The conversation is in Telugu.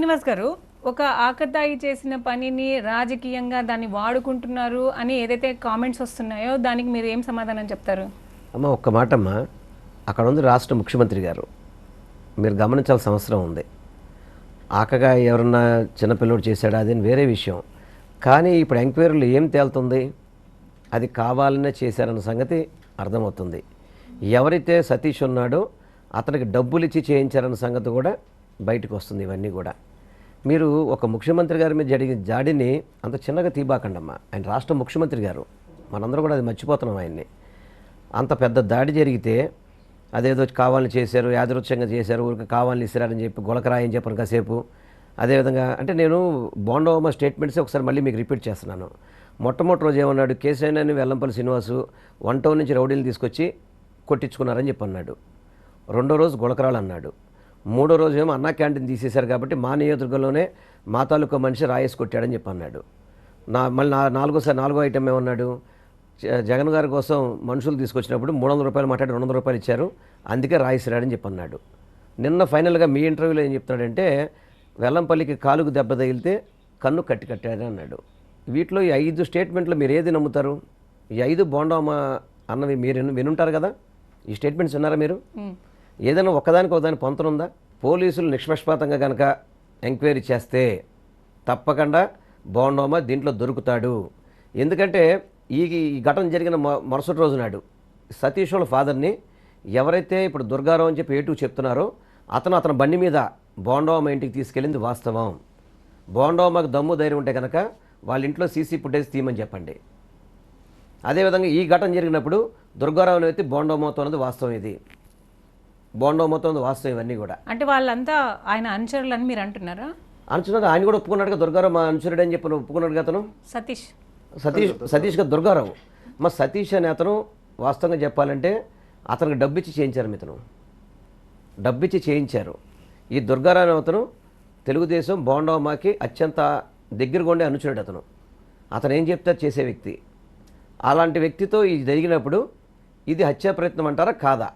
శ్రీనివాస్ గారు ఒక ఆకతాయి చేసిన పనిని రాజకీయంగా దాన్ని వాడుకుంటున్నారు అని ఏదైతే కామెంట్స్ వస్తున్నాయో దానికి మీరు ఏం సమాధానం చెప్తారు? అమ్మ ఒక్క మాట అమ్మ అక్కడ ఉంది రాష్ట్ర ముఖ్యమంత్రి గారు. మీరు గమనించాల్సిన అవసరం ఉంది. ఆకగా ఎవరన్నా చిన్నపిల్లడు చేశాడా? అది వేరే విషయం. కానీ ఇప్పుడు ఎంక్వైరీలు ఏం తేలుతుంది? అది కావాలనే చేశారన్న సంగతి అర్థమవుతుంది. ఎవరైతే సతీష్ ఉన్నాడో అతనికి డబ్బులు ఇచ్చి చేయించారన్న సంగతి కూడా బయటకు వస్తుంది ఇవన్నీ కూడా. మీరు ఒక ముఖ్యమంత్రి గారి మీద జరిగిన జాడిని అంత చిన్నగా తీబాకండమ్మా. ఆయన రాష్ట్ర ముఖ్యమంత్రి గారు. మనందరం కూడా అది మర్చిపోతున్నాం ఆయన్ని. అంత పెద్ద దాడి జరిగితే అదేదో కావాలని చేశారు యాదృచ్ఛంగా చేశారు ఊరికి కావాలని ఇస్తారని చెప్పి గొలకరాయని చెప్పను కాసేపు. అదేవిధంగా అంటే నేను బోండోమ స్టేట్మెంట్స్ ఒకసారి మళ్ళీ మీకు రిపీట్ చేస్తున్నాను. మొట్టమొదటి రోజు ఏమన్నాడు కేసీఆర్ వెల్లంపల్లి శ్రీనివాసు వన్ టౌన్ నుంచి రౌడీలు తీసుకొచ్చి కొట్టించుకున్నారని చెప్పి అన్నాడు రెండో రోజు గుళకరాలు అన్నాడు మూడో రోజు ఏమో అన్నా క్యాంటీన్ తీసేశారు కాబట్టి మా నియోజకవర్గంలోనే మా తాలూకా మనిషి రాయేసి కొట్టాడని చెప్పి అన్నాడు. నా మళ్ళీ నా నాలుగోసారి నాలుగో ఐటమ్ ఏమన్నాడు? జగన్ గారి కోసం మనుషులు తీసుకొచ్చినప్పుడు మూడు వందల రూపాయలు మాట్లాడి రెండు వందల రూపాయలు ఇచ్చారు. అందుకే రాయిసిరాడని చెప్పి అన్నాడు. నిన్న ఫైనల్గా మీ ఇంటర్వ్యూలో ఏం చెప్తున్నాడంటే వెల్లంపల్లికి కాలుకు దెబ్బ తగిలితే కన్ను కట్టి కట్టాడని అన్నాడు. వీటిలో ఈ ఐదు స్టేట్మెంట్లు మీరు ఏది నమ్ముతారు? ఈ ఐదు బోండామా అన్నవి మీరు వినుంటారు కదా? ఈ స్టేట్మెంట్స్ విన్నారా మీరు? ఏదైనా ఒకదానికి ఒకదాని పొంతనుందా? పోలీసులు నిష్పక్షపాతంగా కనుక ఎంక్వైరీ చేస్తే తప్పకుండా బోండోమా దీంట్లో దొరుకుతాడు. ఎందుకంటే ఈ ఈ ఘటన జరిగిన మరుసటి రోజు నాడు సతీష్ వాళ్ళ ఫాదర్ని ఎవరైతే ఇప్పుడు దుర్గారావు అని చెప్పి ఏటూ చెప్తున్నారో అతను అతని బండి మీద బోండోమ ఇంటికి తీసుకెళ్ళింది వాస్తవం. బోండోమకు దమ్ము ధైర్యం ఉంటే కనుక వాళ్ళ ఇంట్లో సీసీ ఫుటేజ్ తీయమని చెప్పండి. అదేవిధంగా ఈ ఘటన జరిగినప్పుడు దుర్గారావుని అయితే బోండోమతో అన్నది వాస్తవం ఇది. బోండోమాతో ఉన్నది వాస్తవం ఇవన్నీ కూడా. అంటే వాళ్ళంతా ఆయన అనుచరులు అని మీరు అంటున్నారా? అనుచున్నారు ఆయన కూడా ఒప్పుకున్నాడుగా దుర్గారావు మా అనుచరుడు అని చెప్పి ఒప్పుకున్నాడు అతను? సతీష్. సతీష్ సతీష్ గారు దుర్గారావు. మా సతీష్ అనే అతను వాస్తవంగా చెప్పాలంటే అతనికి డబ్బిచ్చి చేయించారు ఇతను. డబ్బిచ్చి చేయించారు. ఈ దుర్గారావు అనే అతను తెలుగుదేశం బోండోమాకి అత్యంత దగ్గరగా ఉండే అనుచరుడు అతను. అతను ఏం చెప్తే అది చేసే వ్యక్తి. అలాంటి వ్యక్తితో ఇది జరిగినప్పుడు ఇది హత్యా ప్రయత్నం అంటారా? కాదా?